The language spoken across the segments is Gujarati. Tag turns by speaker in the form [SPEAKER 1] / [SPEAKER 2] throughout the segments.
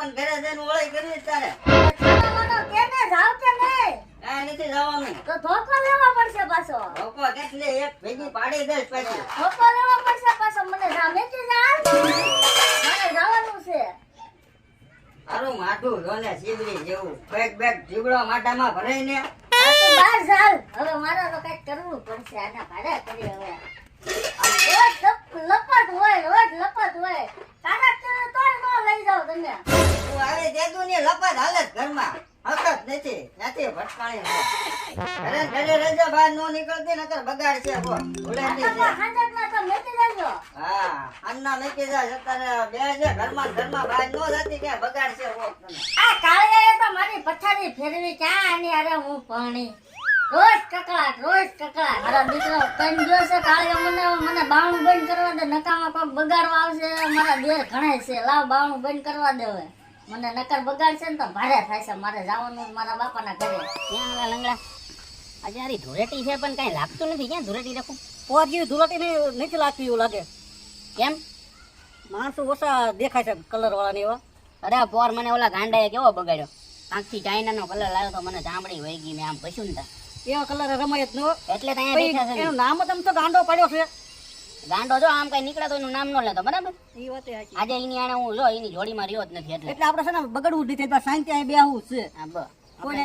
[SPEAKER 1] બાપન ઘરે જઈને ઓળાઈ કરી તારે.
[SPEAKER 2] કેને જાવ કે નહીં.
[SPEAKER 1] કાંઈ નથી જવાનું.
[SPEAKER 2] તો ધોકો લેવો પડશે પાછો.
[SPEAKER 1] લોકો કેટલે? એક ભેગી પાડી દઈશ પછી.
[SPEAKER 2] ધોકો લેવો પડશે પાછો. મને જામેથી જા મારે જવાનું છે.
[SPEAKER 1] તારું માથું રોને સીબડી જેવું. બેગ બેગ જીબડો માટામાં ભરાઈ ને
[SPEAKER 2] બહાર ચાલ હવે મારે તો કંઈક કરવું પડશે. આના ભાડે કરી હવે. લપ- લપટ હોય રોજ લપટ હોય. તારા ઘરે તોય ન લઈ જાવ તમે.
[SPEAKER 1] તું આવી લપત હાલે ઘરમાં. હકત નથી. ત્યાંથી ભટકાણી ઘરે ઘરે રહેજો બહાર નો નીકળતી નકર બગાડ છે કો ઉડેતી છે.
[SPEAKER 2] હાંજરના તો મેથી જાજો
[SPEAKER 1] હા અન્ના મેકી જાય અત્યારે બે છે ઘરમાં ઘરમાં બહાર નો જતી કે બગાડ છે કો
[SPEAKER 2] આ કાળિયાએ તો મારી પથારી ફેરવી ક્યાં આની અરે હું પાણી? રોજ કકળાટ રોજ કકળાટ. મારા દીકરો કંજ્યો છે કાળિયો મને મને બાવણું બંધ કરવા દે નકામાં કોક બગાડવા આવશે મારા દેર ઘણાય છે. લાવ બાવણું બંધ કરવા દે હવે. મને નકર બગાડશે ને તો ભારે થાય છે મારે જવાનું મારા બાપાના ઘરે.
[SPEAKER 3] ક્યાં ઓલા લંગડા. આરી ધૂળેટી છે પણ કઈ લાગતું નથી. ક્યાં ધૂળેટી રાખું?
[SPEAKER 4] પોર જેવી ધૂળેટી નહીં નથી લાગતી એવું લાગે.
[SPEAKER 3] કેમ?
[SPEAKER 4] માણસો ઓછા દેખાય છે કલર ને એવા.
[SPEAKER 3] અરે પોર મને ઓલા ગાંડાએ કેવો બગાડ્યો? આંખથી ચાઇનાનો કલર લાવ્યો તો મને ચામડી વહી ગઈ મેં આમ કશું ને તા.
[SPEAKER 4] એવા કલર રમાય જ ન
[SPEAKER 3] એટલે ત્યાં
[SPEAKER 4] એનું નામ જ આમ તો ગાંડો પડ્યો છે.
[SPEAKER 3] ગાંડો જો આમ કઈ નીકળે તો એનું નામ ન લેતો બરાબર?
[SPEAKER 4] એ વાત
[SPEAKER 3] આજે એની આને હું જો એની જોડીમાં રહ્યો જ નથી એટલે.
[SPEAKER 4] એટલે આપણે છે ને બગડવું જ નથી શાંતિ અહીં બેહવું આવું છે.
[SPEAKER 3] હા બ
[SPEAKER 4] કોને?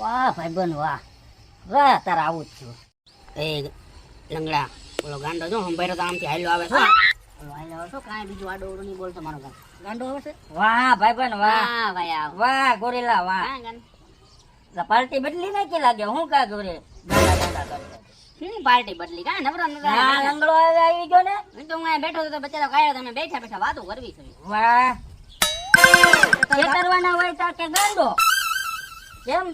[SPEAKER 3] વાહ ભાઈબંધ વાહ. વાહ તાર આવું જ છું. એ લંગડા ઓલો ગાંડો જો હંભાઈ તો આમથી હાલ્યો આવે છો. હાલ્યો આવે છો કાંઈ બીજું આડો ઓડો નહીં બોલતો મારો ગાંડો
[SPEAKER 4] આવે છે?
[SPEAKER 1] વાહ ભાઈબંધ વાહ.
[SPEAKER 3] વાહ ભાઈ આવ.
[SPEAKER 1] વાહ ગોરેલા વાહ. પાર્ટી બદલી નાખી લાગે હું કા ગોરે? ગાંડા ગાંડા કરે
[SPEAKER 3] શું પાર્ટી બદલી? કા નવરો નવરો
[SPEAKER 1] હા લંગડો આવી ગયો ને?
[SPEAKER 3] હું તો હું અહીંયા બેઠો હતો તો બચારો કાયો તમે બેઠા બેઠા વાતો કરવી છે.
[SPEAKER 1] વાહ. છેતરવાના હોય તો કે ગાંડો. કેમ?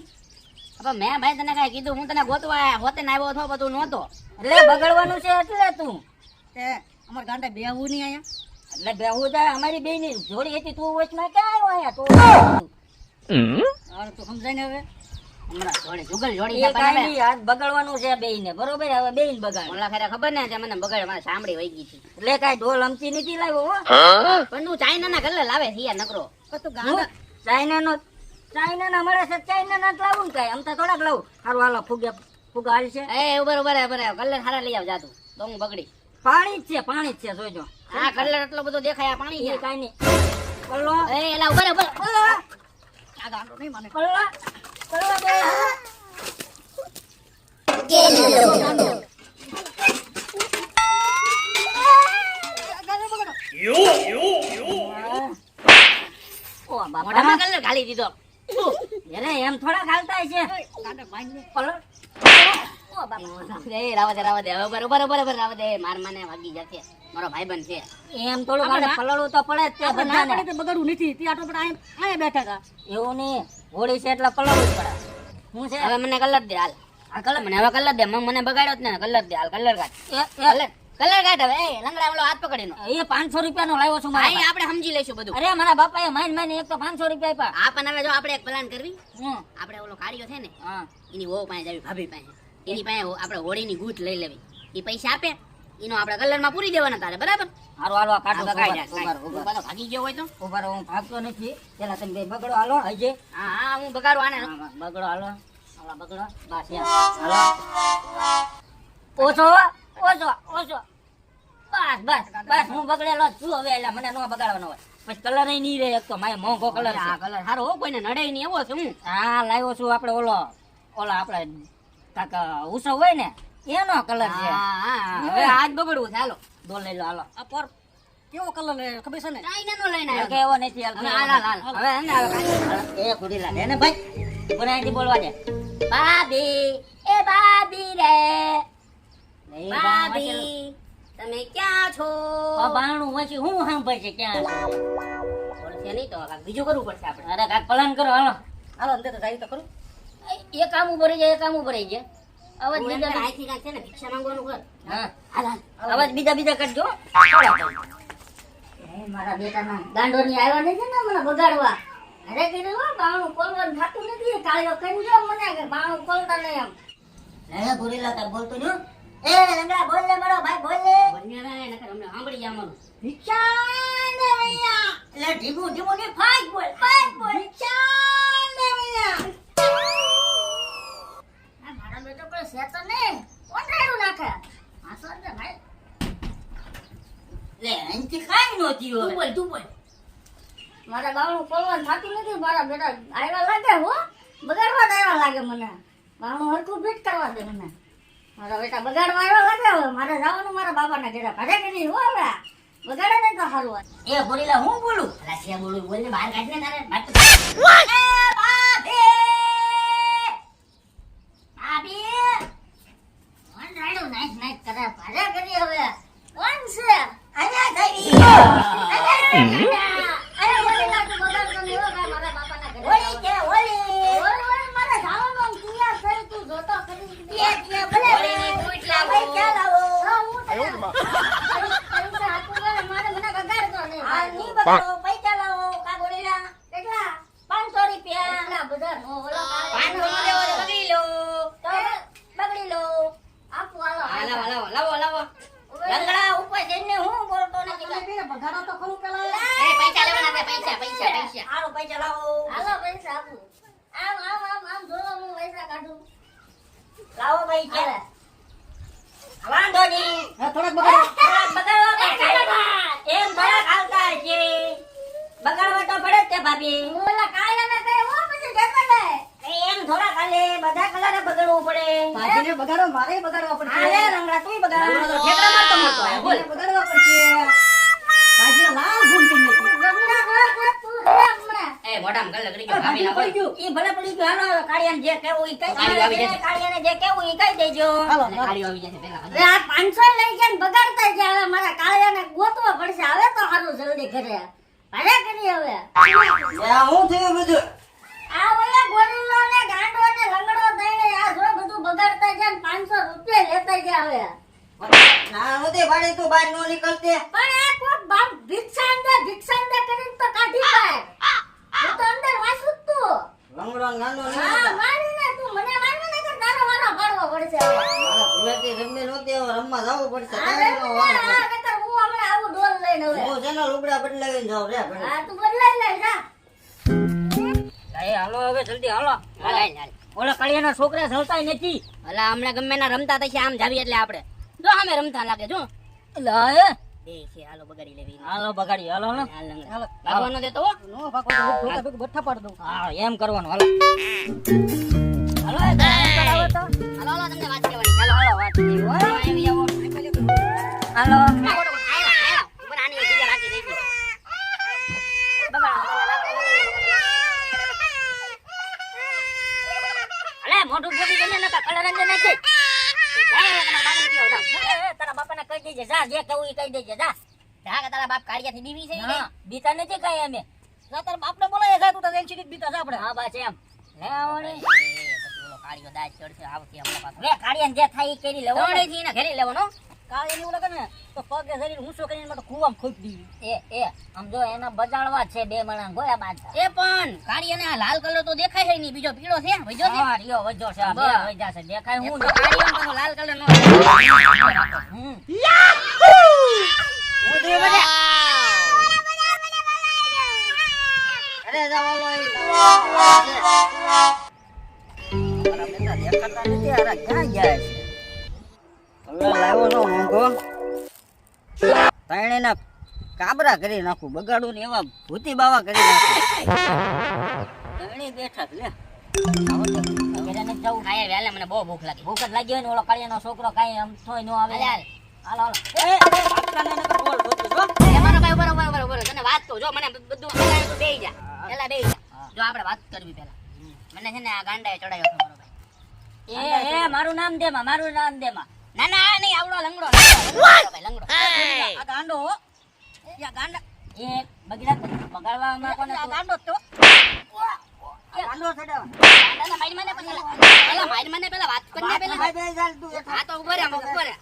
[SPEAKER 3] હવે મેં ભાઈ તને કાઈ કીધું હું તને ગોતવા હોતે ને આવ્યો હતો તું નહોતો.
[SPEAKER 1] એટલે બગડવાનું છે એટલે તું.
[SPEAKER 4] તે અમાર ગાંડા બેહવું નહીં અહીંયા.
[SPEAKER 1] એટલે બેહું તો અમારી બેની જોડી હતી તું વચમાં ક્યાં આવ્યો અહીંયા? તું
[SPEAKER 4] અરે તું સમજાય ને હવે?
[SPEAKER 1] બગાડવાનું છે બે ને બરોબર? હવે બે ને બગાડ.
[SPEAKER 3] ઓલા ખરા ખબર ને મને બગાડ મારે સાંભળી વહી ગઈ હતી
[SPEAKER 1] એટલે કઈ ઢોલ અમથી નથી લાવ્યો હો?
[SPEAKER 3] પણ તું ચાઇનાના કલર લાવે છે યાર નકરો.
[SPEAKER 4] તું
[SPEAKER 1] હું?
[SPEAKER 4] ગાંડા
[SPEAKER 1] મળે છે ચાઇનાના જ લાવું ને કાંઈ. આમ તો થોડાક લાવું. સારું હાલો ફુગે ફુગા હાલ છે.
[SPEAKER 3] એ ઉભર ઉભર ઉભર કલર સારા લઈ આવ જાતું તો. હું બગડી.
[SPEAKER 1] પાણી જ છે પાણી જ છે જોજો
[SPEAKER 3] આ કલર એટલો બધો દેખાય પાણી છે.
[SPEAKER 1] કાંઈ નહીં.
[SPEAKER 3] એ એલા ઉભર ઉભર
[SPEAKER 4] આ ગાંડો નહીં મને.
[SPEAKER 3] મોઢામાં કલર ઘાલી દીધો.
[SPEAKER 1] અરે એમ થોડા ખાલતા છે
[SPEAKER 4] ગાંડા ભાઈ ને
[SPEAKER 1] કલર
[SPEAKER 3] ઓ બાપા. એ રાવા દે રાવા દે ઉભર ઉભર ઉભર ઉભર રાવા દે માર મને વાગી જશે. મારો ભાઈબંધ છે.
[SPEAKER 1] એમ થોડું પલળવું તો પડે જ તે
[SPEAKER 4] બગડવું નથી. તે પણ અહીંયા અહીંયા બેઠા હતા
[SPEAKER 1] એવું નહીં. હોળી છે એટલે પલળવું જ પડે. હું છે?
[SPEAKER 3] હવે મને કલર દે હાલ. આ કલર? મને હવે કલર દે મને બગાડ્યો જ ને કલર દે હાલ કલર કાઢ. કલર કલર કાઢ હવે એ લંગડા ઓલો હાથ પકડીનો.
[SPEAKER 1] એ પાંચસો રૂપિયાનો લાવ્યો છું મારા
[SPEAKER 3] અહીં આપણે સમજી લઈશું બધું.
[SPEAKER 1] અરે મારા બાપાએ માઈન માઈન એક તો પાંચસો રૂપિયા આપ્યા.
[SPEAKER 3] આ પણ હવે જો આપણે એક પ્લાન કરવી.
[SPEAKER 1] હું
[SPEAKER 3] આપણે ઓલો કાઢ્યો છે ને
[SPEAKER 1] હા.
[SPEAKER 3] એની વહુ પાસે જવી ભાભી પાસે. એની પાસે આપણે હોળીની ગૂંથ લઈ લેવી. એ પૈસા આપે. એનો આપણે કલરમાં પૂરી દેવાના તારે બરાબર?
[SPEAKER 1] હારો હાલો આ કાઢો
[SPEAKER 3] આ જાય
[SPEAKER 1] ઉભર
[SPEAKER 3] ઉભર ભાગી ગયો હોય તો.
[SPEAKER 1] ઉભર હું ભાગતો નથી. પેલા તમે બે બગડો હાલો હજે
[SPEAKER 3] હા હા હું બગાડો આને.
[SPEAKER 1] બગડો હાલો. હાલો બગડો. બસ હાલો. ઓછો ઓછો ઓછો. બસ બસ બસ હું બગડેલો છું હવે એટલે મને નો બગાડવાનો હોય. પછી કલર નહીં રહે એક તો મારે મોંઘો કલર
[SPEAKER 3] આ કલર સારો હો કોઈને નડે નહીં એવો છે હું.
[SPEAKER 1] હા લાવ્યો છું આપણે ઓલો ઓલા આપણે કાક ઉસો હોય ને એનો કલર છે.
[SPEAKER 3] હવે આજ બગડવું છે. હાલો.
[SPEAKER 1] દો લઈ લો હાલો.
[SPEAKER 4] આ પર કેવો કલર લે ખબર છે ને?
[SPEAKER 3] ચાઇનાનો લઈને આવ્યો.
[SPEAKER 1] કેવો નથી હાલ
[SPEAKER 3] હાલ હવે એને હવે
[SPEAKER 1] એ ખુડીલા દે ને ભાઈ અહીંથી બોલવા દે.
[SPEAKER 3] ભાભી એ ભાભી રે. ભાભી તમે ક્યાં છો?
[SPEAKER 1] ભાણું પછી હું સાંભળ છે ક્યાં છે?
[SPEAKER 3] બોલશે નહીં તો કાક બીજું કરવું પડશે આપણે.
[SPEAKER 1] અરે કાક પલાન કરો હાલો.
[SPEAKER 4] હાલો અંદર તો જાય તો ખરું.
[SPEAKER 1] એ કામ ઉભરી જાય એ કામ ઉપર જાય. અવાજ બીજા
[SPEAKER 3] કર, અહીંથી કાંઈક છે ને ભિક્ષા માંગવાનું કર.
[SPEAKER 1] હા. અવાજ બીજા બીજા કરજો મારા બેટાના દાંડો ની આવ્યા નથી ને મને બગાડવા. અરે કીધું હો બાણું ખોલવાનું થતું નથી. કાળિયો કરી દો મને કે બાણું કોલતા નહીં એમ. હે ગોરીલા તા બોલતો ન એ લંગડા બોલ લે મારો ભાઈ બોલ લે.
[SPEAKER 3] બન્યા ના નકર અમને સાંભળી જા અમારું
[SPEAKER 1] ભિક્ષા ધીમું ધીમું ને ફાટ બોલ ફાટ બોલ.
[SPEAKER 2] આ કોઈ છે તો નહીં કોણ રાયડું નાખે હાસો ને ભાઈ.
[SPEAKER 1] લે અહીંથી કાંઈ નહોતી
[SPEAKER 2] તું બોલ તું બોલ. મારા બાવણું ખોલવાનું થતું નથી મારા બેટા આવ્યા લાગે હો. બગાડવા જ આવ્યા લાગે મને. બાવણું હરખું ફિટ કરવા દે મને. મારા બેટા બગાડવા આવ્યા લાગે હવે. મારે જવાનું મારા બાબાના ઘેરા. ભાડે કરી હો હવે. બગાડે નહીં તો સારું.
[SPEAKER 1] એ બોલીલા હું બોલું? અલા છે બોલું બોલને બહાર કાઢને તારે. વાત તો- એ બાપે!
[SPEAKER 2] ભાભી કોણ રાયડું નાઈટ નાઈટ કરે ભાડે કરી હવે કોણ છે
[SPEAKER 1] અહીંયા જઈ.
[SPEAKER 2] અરે બોલી લાગતું બગાડતો નહીં હો ભાઈ મારા બાપાના ઘરે
[SPEAKER 1] ઓલી છે, ઓલી.
[SPEAKER 2] ઓય, ઓય, મારે જવાનું આમ તૈયાર થઈ તું જોતો કરી
[SPEAKER 1] બે છે, ભલે.
[SPEAKER 2] ઓલીની બૂટ લાવો.
[SPEAKER 1] પૈસા લાવો.
[SPEAKER 2] હા, હું તને- પૈસા હાથું કરે, મારે મને બગાડતો નહીં.
[SPEAKER 1] આ નહીં બતાવો, પૈસા લાવો, કા
[SPEAKER 2] કેટલા?
[SPEAKER 1] પાંચસો રૂપિયા.
[SPEAKER 2] એટલા બધા નો, ઓલો કાળો.
[SPEAKER 1] પાંચસો નો લેવો તો બગડી લો. તો બગડી લો.
[SPEAKER 2] આપું, હાલો, હાલો.
[SPEAKER 1] લાવો લાવો. લાવો લાવો ઉપર જઈને હું બોલતો નથી.
[SPEAKER 4] બગાડો તો ખરું પેલા.
[SPEAKER 1] એ પૈસા લેવાના છે પૈસા પૈસા પૈસા. હાલો પૈસા લાવો.
[SPEAKER 2] હાલો, પૈસા આપું. આમ, આમ, આમ, આમ જોવો, હું પૈસા કાઢું.
[SPEAKER 1] લાવો પૈસા. વાંધો નહીં.
[SPEAKER 4] થોડાક બગાડો.
[SPEAKER 1] થોડાક બગાડવા એમ છે બગાડવા તો પડે તે ભાભી.
[SPEAKER 2] ઓલા ઓલા કાળાને તે ઓ પછી.
[SPEAKER 1] એ એમ થોડા કાલે બધા કલર બગાડવું પડે.
[SPEAKER 4] ભાજીને બગાડો મારે બગાડવા પડશે.
[SPEAKER 1] હાલે રંગડા તુંય બગાડ.
[SPEAKER 4] તો
[SPEAKER 1] ઠેકડા મારતો મારતો આવે, બોલ.
[SPEAKER 4] બગાડવા પડશે. ભાભી લાલ નાખી.
[SPEAKER 2] તું
[SPEAKER 1] એ મોઢામાં ગલ્લે કરી
[SPEAKER 4] આ ભાજી પડી ગયું.
[SPEAKER 1] ઈ ભલે પડી ગયું. હાલો કાળિયાને જે કહેવું ઈ કહી
[SPEAKER 3] કાળિયો આવી
[SPEAKER 1] દેજો
[SPEAKER 3] જશે.
[SPEAKER 1] કાળિયાને જે કહેવું ઈ કહી દેજો.
[SPEAKER 4] હાલો
[SPEAKER 3] ગાડીઓ આવી જશે પેલા
[SPEAKER 2] હવે આ 500 લઈ જઈને ને બગાડતા હવે મારા કાળિયાને ગોતવા પડશે. હવે તો સારું જલ્દી ઘરે ભાડે કરી હવે.
[SPEAKER 4] હું થયું બધું?
[SPEAKER 2] આ ઓલા ગોરીલો ને ગાંડો ને લંગડો દઈને આ જો બધું બગાડતા જાય 500 રૂપિયા લેતા જાય હવે.
[SPEAKER 4] ના હોતે ભાડે તું બહાર નો નીકળતે.
[SPEAKER 2] પણ આ કોક બાપ ભિક્ષા દે કરીને તો કાઢી પાય હું તો અંદર વાસું તું.
[SPEAKER 4] લંગડો ગાંડો ને
[SPEAKER 2] હા
[SPEAKER 4] મારી
[SPEAKER 2] ને તું મને મારવા ને કર તારો વારો પાડવો પડશે હવે.
[SPEAKER 4] મારે ભૂલેથી રમે હવે રમવા જાવું પડશે. તારે નો વારો
[SPEAKER 2] આ
[SPEAKER 4] પડે.
[SPEAKER 2] નકર હું હમણાં આવું ડોલ લઈને હવે.
[SPEAKER 4] હું લુગડા બદલાવીને જાઉં રે
[SPEAKER 2] હા તું બદલાઈ લે જા.
[SPEAKER 3] એ હાલો હવે જલ્દી હાલો. હાલ હાલ હાલ.
[SPEAKER 4] ઓલા કાળિયાના છોકરા જલતાય નથી.
[SPEAKER 3] અલા હમણાં ગમે ના રમતા થશે આમ જાવી એટલે આપણે. જો અમે રમતા લાગે જો. હાલો બગાડી લેવી.
[SPEAKER 4] હાલો બગાડી હાલો હાલો.
[SPEAKER 3] હાલો. લાગવાનો દેતો
[SPEAKER 4] નો ભાગો ઢોકા ભેગું બઠ્ઠા પાડી દઉં
[SPEAKER 3] હા એમ કરવાનું હાલો.
[SPEAKER 4] હાલો. એ ગાંડો લાવો તો.
[SPEAKER 3] હાલો હાલો તમને વાત કરવાની. હાલો હાલો વાત કરવી હો આવી જાઓ
[SPEAKER 4] હાલો
[SPEAKER 3] ના, ખોટું, ખોટું. આયા, આયા. ઉપર આની એક જગ્યા રાખી દઈશું. બગાડો, બગાડો, બગાડો. અલે, મોઢું બોલી અંદર નાખી.
[SPEAKER 4] તારા બાપાને કહી દેજે જા જે કહું એ કહી દેજે જા.
[SPEAKER 3] જા તારા બાપ કાળિયાથી બીવી છે
[SPEAKER 4] બીતા નથી કાંઈ અમે? તારા બાપને બોલાય જા તું તારે એનસીડી બીતા આપણે.
[SPEAKER 3] હા બસ એમ.
[SPEAKER 4] હે આવડે
[SPEAKER 3] એ, પછી ઓલો કાળિયો દાજ ચડશે આવતી હમણાં પાછો.
[SPEAKER 4] રે કાળિયાને જે થાય એ કરી લેવો.
[SPEAKER 3] દોડેથી એને ઘેરી લેવાનો
[SPEAKER 4] કાળિયાને એની લાગે ને તો પગે શરીર શું કરીને મને કુવામ ખોઈ દી એ એ આમ જો એના બજાડવા છે બે મણા ગોયા બાદ
[SPEAKER 3] એ પણ કાળી કાળિયાને આ લાલ કલર તો દેખાય છે નહીં બીજો પીળો છે વજો છે?
[SPEAKER 4] હા રિયો વજો છે બે વજા છે દેખાય
[SPEAKER 3] હું
[SPEAKER 4] હું
[SPEAKER 3] તો કાળિયાનો લાલ કલર નો હું તો એ
[SPEAKER 4] અરે જા ઓલો એ દેખાતા નથી અરે ક્યાં ગયા છે? હવે લાવ્યો નો મોંઘો તાણે કાબરા કરી નાખું બગાડું ને એવા ભૂતી બાવા કરી નાખું. તાણે બેઠા લે. તો. જવું.
[SPEAKER 3] આયા વેલે મને બહુ ભૂખ લાગી.
[SPEAKER 4] ભૂખ જ લાગી હોય ને ઓલો કાળિયાનો છોકરો કાંઈ આમ થોય નો આવે.
[SPEAKER 3] હાલે, હાલે.
[SPEAKER 4] હાલો હાલો. એ, એ, બાપલાને નકર બોલ જોતું જો.
[SPEAKER 3] એ મારો ભાઈ ઊભો રહો, ઊભો રહો, ઊભો રહો. તને વાત કહું જો મને બધું બે તું બેહી જા. પેલા બેહી જા. જો આપણે વાત કરવી પેલા મને છે ને આ ગાંડાએ ચડાયો હતો મારો ભાઈ.
[SPEAKER 4] એ એ મારું નામ દે માં મારું નામ દે માં
[SPEAKER 3] ના ના નહીં આવડો લંગડો લંગડો, ભાઈ
[SPEAKER 4] આ ગાંડો હો. ગાંડા એ બગીડા બગાડવામાં કોને ગાંડો તો. ગાંડો છોડાવ.
[SPEAKER 3] દાદા મારી મને પેલા પેલા મારી મને પેલા વાત કરીને પેલા.
[SPEAKER 4] ભાઈ બે ચાલ તું
[SPEAKER 3] ઊભો રે ઊભો રે.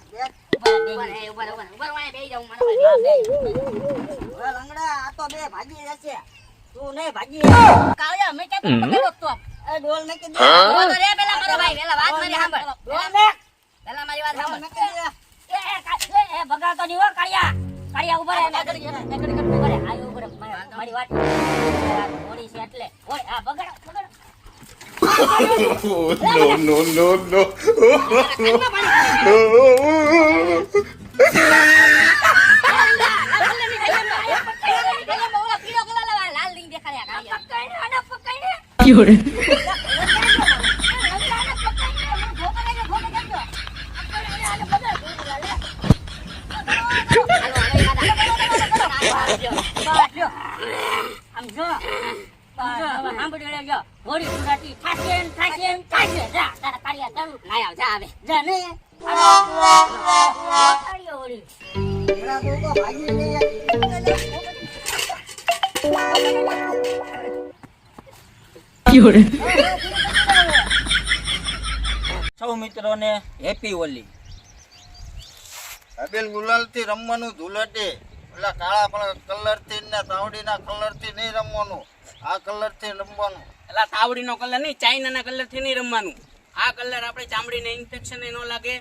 [SPEAKER 3] ઊભો
[SPEAKER 4] બે
[SPEAKER 3] રે ઊભો રે ઊભો રે. ઊભો રે વાંહે બેહી જાઉં મારો
[SPEAKER 4] બે. હવે લંગડા આ તો બે ભાજી જશે તું નહીં ભાજી કાળિયા મેં કે તો એ ડોલ
[SPEAKER 3] રે પેલા મારો ભાઈ પેલા વાત મારી સાંભળ.
[SPEAKER 4] ડોલ
[SPEAKER 3] પેલા મારી વાત સાંભળ.
[SPEAKER 4] એ એ કા- એ એ બગાડતો નહીં હો કાળિયા કાળિયા ઊભા રહે મેં કરી મેં કરી ઊભા રહે આ ઊભા રહે
[SPEAKER 1] મારી વાત ઓડી છે એટલે ઓય આ બગાડો બગાડો
[SPEAKER 3] Oh, no, no, no, no.
[SPEAKER 1] સાંભળી મિત્રો થાશે ને થાશે ને થાશે. જા, તારા. ના આવ, જા. જા ને.
[SPEAKER 5] સૌ મિત્રોને હેપી હોલી
[SPEAKER 6] અબેલ ગુલાલથી રમવાનું ધૂળેટી પેલા કાળા કલરથી ને તાવડીના કલરથી નહીં રમવાનું આ કલરથી રમવાનું.
[SPEAKER 7] એટલે તાવડીનો કલર નહીં ચાઇનાના કલરથી નહીં રમવાનું. આ કલર આપણે ચામડીને ઇન્ફેક્શન ન લાગે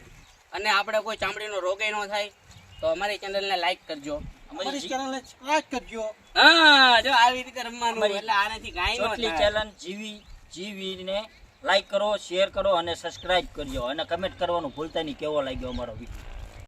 [SPEAKER 7] અને આપણે કોઈ ચામડીનો રોગ ન થાય. તો અમારી ચેનલને લાઈક કરજો.
[SPEAKER 6] અમારી સબસ્ક્રાઇબ કરજો.
[SPEAKER 7] હા જો આવી રીતે રમવાનું એટલે આનાથી કાંઈ ન થાય.
[SPEAKER 5] ચેનલ જીવી જીવીને લાઈક કરો શેર કરો અને સબસ્ક્રાઇબ કરજો. અને કમેન્ટ કરવાનું ભૂલતા નહીં કેવો લાગ્યો અમારો વીડિયો?